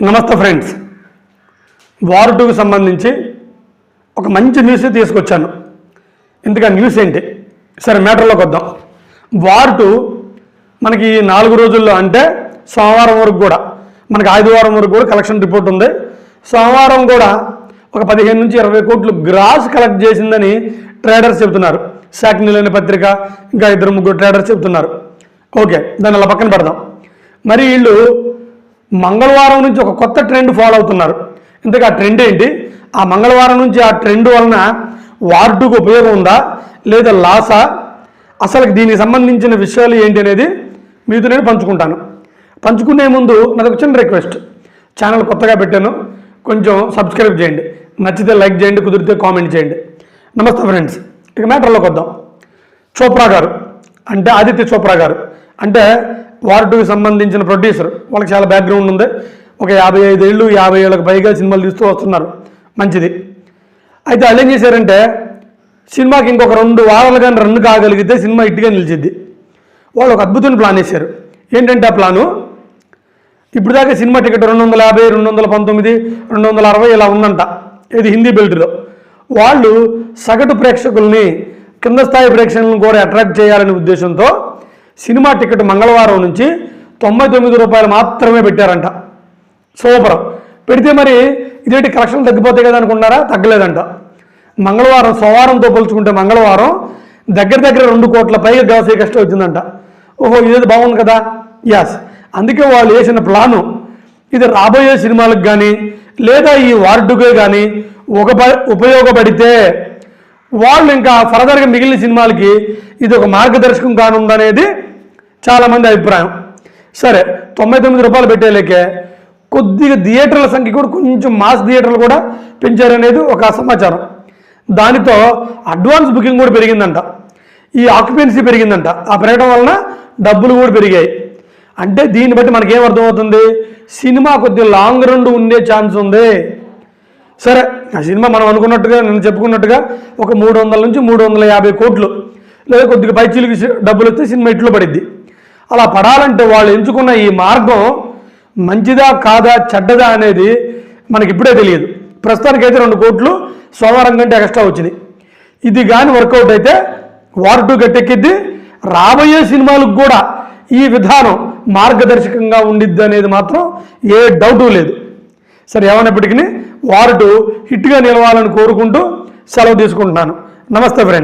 నమస్తే friends. War టూకి సంబంధించి ఒక మంచి న్యూస్ తీసుకొచ్చాను. ఇంతగా న్యూస్ ఏంటి? సరే మ్యాటర్లోకి వద్దాం. వార్ టూ మనకి నాలుగు రోజుల్లో అంటే సోమవారం వరకు కూడా మనకి ఆదివారం వరకు కూడా కలెక్షన్ రిపోర్ట్ ఉంది. సోమవారం కూడా ఒక పదిహేను నుంచి ఇరవై కోట్లు గ్రాస్ కలెక్ట్ చేసిందని ట్రేడర్స్ చెబుతున్నారు. శాఖ అనే పత్రిక ఇంకా ఇద్దరు ముగ్గురు ట్రేడర్స్ చెబుతున్నారు. ఓకే దాన్ని అలా పక్కన పెడదాం. మరి వీళ్ళు మంగళవారం నుంచి ఒక కొత్త ట్రెండ్ ఫాలో అవుతున్నారు. ఇంతకు ఆ ట్రెండ్ ఏంటి? ఆ మంగళవారం నుంచి ఆ ట్రెండ్ వలన వార్డుకు ఉపయోగం ఉందా? లేదా లాసా? అసలు దీనికి సంబంధించిన విషయాలు ఏంటి అనేది మీతో నేను పంచుకుంటాను. పంచుకునే ముందు నాది ఒక చిన్న రిక్వెస్ట్. ఛానల్ కొత్తగా పెట్టాను. కొంచెం సబ్స్క్రైబ్ చేయండి. నచ్చితే లైక్ చేయండి కుదిరితే కామెంట్ చేయండి. నమస్తే ఫ్రెండ్స్. ఇక మ్యాటర్లోకి వద్దాం. చోప్రా గారు. అంటే ఆదిత్య చోప్రా గారు. అంటే వార్ టూకి సంబంధించిన ప్రొడ్యూసర్. వాళ్ళకి చాలా బ్యాక్గ్రౌండ్ ఉంది. ఒక యాభై ఐదేళ్ళు యాభై ఏళ్ళకి పైగా సినిమాలు తీస్తూ వస్తున్నారు. మంచిది. అయితే వాళ్ళు ఏం చేశారంటే సినిమాకి ఇంకొక రెండు వారాలు కానీ రన్ కాగలిగితే సినిమా ఇట్టుగా నిలిచిద్ది. వాళ్ళు ఒక అద్భుతమైన ప్లాన్ వేశారు. ఏంటంటే ఆ ప్లాను ఇప్పుడు దాకా సినిమా టికెట్ రెండు వందల యాభై రెండు వందల పంతొమ్మిది రెండు వందల అరవై ఇలా ఉందంట. ఇది హిందీ బెల్ట్లో. వాళ్ళు సగటు ప్రేక్షకుల్ని కింద స్థాయి ప్రేక్షకులను కూడా అట్రాక్ట్ చేయాలనే ఉద్దేశంతో సినిమా టికెట్ మంగళవారం నుంచి తొంభై తొమ్మిది రూపాయలు మాత్రమే పెట్టారంట. సూపర్. పెడితే మరి ఇదేంటి కలెక్షన్ తగ్గిపోతాయి కదా అనుకున్నారా తగ్గలేదంట. మంగళవారం సోమవారంతో పోల్చుకుంటే మంగళవారం దగ్గర దగ్గర రెండు కోట్ల పైగా వ్యవసాయ కష్టం వచ్చిందంట. ఓహో ఇదేది బాగుంది కదా? యాస్ అందుకే వాళ్ళు వేసిన ప్లాను. ఇది రాబోయే సినిమాలకు కానీ లేదా ఈ వార్డుకే కానీ ఒక ఉపయోగపడితే వాళ్ళు ఇంకా ఫర్దర్గా మిగిలిన సినిమాలకి ఇది ఒక మార్గదర్శకం కానుందనేది చాలామంది అభిప్రాయం. సరే తొంభై తొమ్మిది రూపాయలు పెట్టేలేకే కొద్దిగా థియేటర్ల సంఖ్య కూడా కొంచెం మాస్ థియేటర్లు కూడా పెంచారనేది ఒక సమాచారం దానితో అడ్వాన్స్ బుకింగ్ కూడా పెరిగిందంట. ఈ ఆక్యుపెన్సీ పెరిగిందంట. ఆ పెరగడం వలన డబ్బులు కూడా పెరిగాయి. అంటే దీన్ని బట్టి మనకేం అర్థమవుతుంది? సినిమా కొద్దిగా లాంగ్ రన్ ఉండే ఛాన్స్ ఉంది. సరే ఆ సినిమా మనం అనుకున్నట్టుగా నేను చెప్పుకున్నట్టుగా ఒక మూడు వందల నుంచి మూడు వందల యాభై కోట్లు. లేదా కొద్దిగా పైచీలకి డబ్బులు వస్తే సినిమా ఇట్లో పడిద్ది. అలా పడాలంటే వాళ్ళు ఎంచుకున్న ఈ మార్గం మంచిదా కాదా చెడ్డదా అనేది మనకి ఇప్పుడే తెలియదు. ప్రస్తుతానికైతే రెండు కోట్లు సోమవారం కంటే ఎక్స్ట్రా వచ్చినాయి. ఇది కానీ వర్కౌట్ అయితే వార్ టూ గట్టెక్కిద్ది. రాబోయే సినిమాలకు కూడా ఈ విధానం మార్గదర్శకంగా ఉండిద్ది అనేది మాత్రం ఏ డౌటు లేదు. సరే ఏమైనప్పటికీ వారు హిట్గా నిలవాలని కోరుకుంటూ సెలవు తీసుకుంటున్నాను. నమస్తే ఫ్రెండ్